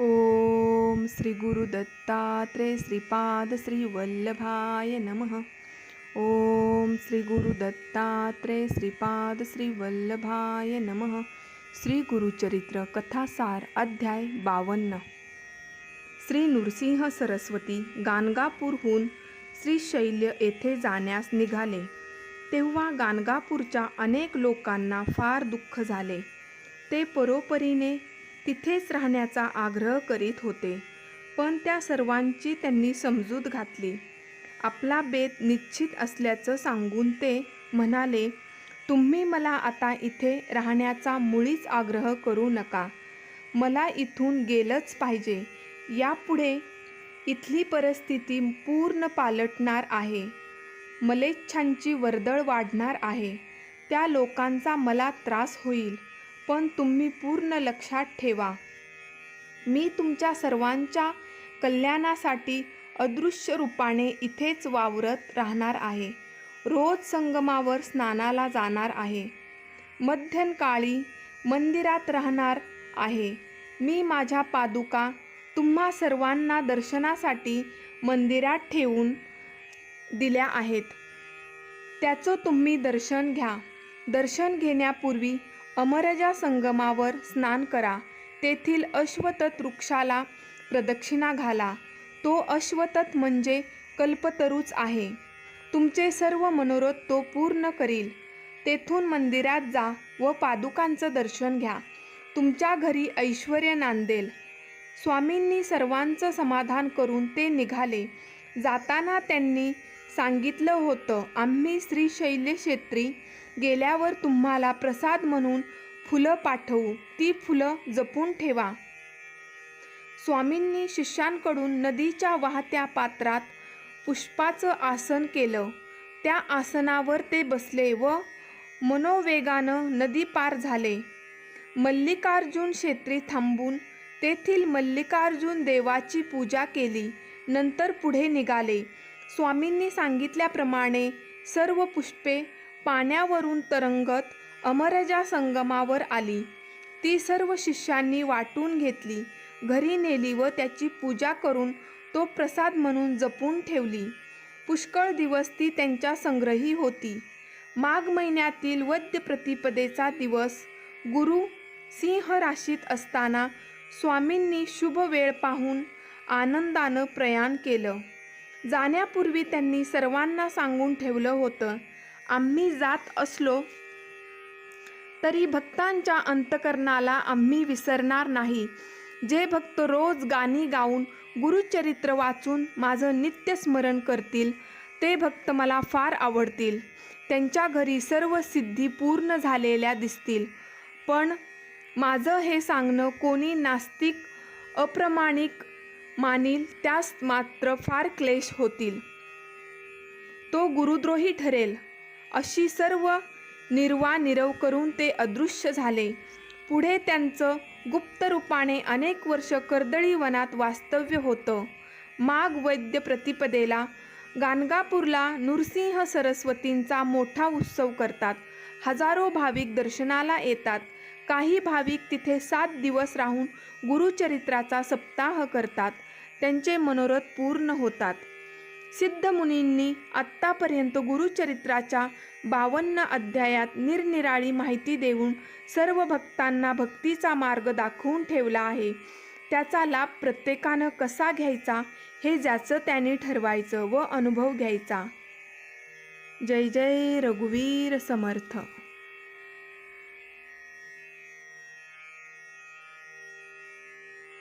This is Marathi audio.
ओम श्री गुरु दत्तात्रेय श्रीपाद श्री वल्लभाय नमः। ओम श्री गुरु दत्तात्रेय श्रीपाद श्री वल्लभाय नमः। श्री गुरुचरित्र कथासार अध्याय बावन्न। श्री नृसिंह सरस्वती गाणगापूरहून श्रीशैल्य येथे जाण्यास निघाले. तेव्हा गाणगापूरच्या अनेक लोकांना फार दुःख झाले. ते परोपरीने तिथेच राहण्याचा आग्रह करीत होते. पण त्या सर्वांची त्यांनी समजूत घातली. आपला बेत निश्चित असल्याचं सांगून ते म्हणाले तुम्ही मला आता इथे राहण्याचा मुळीच आग्रह करू नका. मला इथून गेलंच पाहिजे. यापुढे इथली परिस्थिती पूर्ण पालटणार आहे. मलेच्छांची वर्दळ वाढणार आहे. त्या लोकांचा मला त्रास होईल. पण तुम्ही पूर्ण लक्षात ठेवा. मी तुमच्या सर्वांच्या कल्याणासाठी अदृश्य रूपाने इथेच वावरत राहणार आहे. रोज संगमावर स्नानाला जाणार आहे. मध्यनकाळी मंदिरात राहणार आहे. मी माझ्या पादुका तुम्हा सर्वांना दर्शनासाठी मंदिरात ठेवून दिल्या आहेत. त्याचं तुम्ही दर्शन घ्या. दर्शन घेण्यापूर्वी अमरजा संगमावर स्नान करा. तेथील अश्वतत वृक्षाला प्रदक्षिणा घाला. तो अश्वतत म्हणजे कल्पतरूच आहे. तुमचे सर्व मनोरथ तो पूर्ण करील. तेथून मंदिरात जा व पादुकांचं दर्शन घ्या. तुमच्या घरी ऐश्वर नांदेल. स्वामींनी सर्वांचं समाधान करून ते निघाले. जाताना त्यांनी सांगितलं होतं आम्ही श्रीशैल्य क्षेत्री गेल्यावर तुम्हाला प्रसाद म्हणून फुलं पाठवू. ती फुलं जपून ठेवा. स्वामींनी शिष्यांकडून नदीच्या वाहत्या पात्रात पुष्पाचं आसन केलं. त्या आसनावर ते बसले व मनोवेगानं नदी पार झाले. मल्लिकार्जुन क्षेत्री थांबून तेथील मल्लिकार्जुन देवाची पूजा केली. नंतर पुढे निघाले. स्वामींनी सांगितल्याप्रमाणे सर्व पुष्पे पाण्यावरून तरंगत अमरजा संगमावर आली. ती सर्व शिष्यांनी वाटून घेतली. घरी नेली व त्याची पूजा करून तो प्रसाद म्हणून जपून ठेवली. पुष्कळ दिवस ती त्यांच्या संग्रही होती. माघ महिन्यातील वद्य प्रतिपदेचा दिवस गुरु सिंह राशीत असताना स्वामींनी शुभ वेळ पाहून आनंदानं प्रयाण केलं. जाण्यापूर्वी त्यांनी सर्वांना सांगून ठेवलं होतं आम्ही जात असलो तरी भक्तांच्या अंतकरणाला आम्ही विसरणार नाही. जे भक्त रोज गाणी गाऊन गुरुचरित्र वाचून माझं नित्य स्मरण करतील ते भक्त मला फार आवडतील. त्यांच्या घरी सर्व सिद्धी पूर्ण झालेल्या दिसतील. पण माझं हे सांगणं कोणी नास्तिक अप्रमाणिक मानील त्यास मात्र फार क्लेश होतील. तो गुरुद्रोही ठरेल. अशी सर्व निर्वा निरव करून ते अदृश्य झाले. पुढे त्यांचं गुप्त रूपाने अनेक वर्ष कर्दळी वनात वास्तव्य होतं. माघ वैद्य प्रतिपदेला गाणगापूरला नृसिंह सरस्वतींचा मोठा उत्सव करतात. हजारो भाविक दर्शनाला येतात. काही भाविक तिथे सात दिवस राहून गुरुचरित्राचा सप्ताह करतात. त्यांचे मनोरथ पूर्ण होतात. सिद्ध मुनींनी आत्तापर्यंत गुरुचरित्राच्या बावन्न अध्यायात निरनिराळी माहिती देऊन सर्व भक्तांना भक्तीचा मार्ग दाखवून ठेवला आहे. त्याचा लाभ प्रत्येकानं कसा घ्यायचा हे ज्याचं त्याने ठरवायचं व अनुभव घ्यायचा. जय जय रघुवीर समर्थ.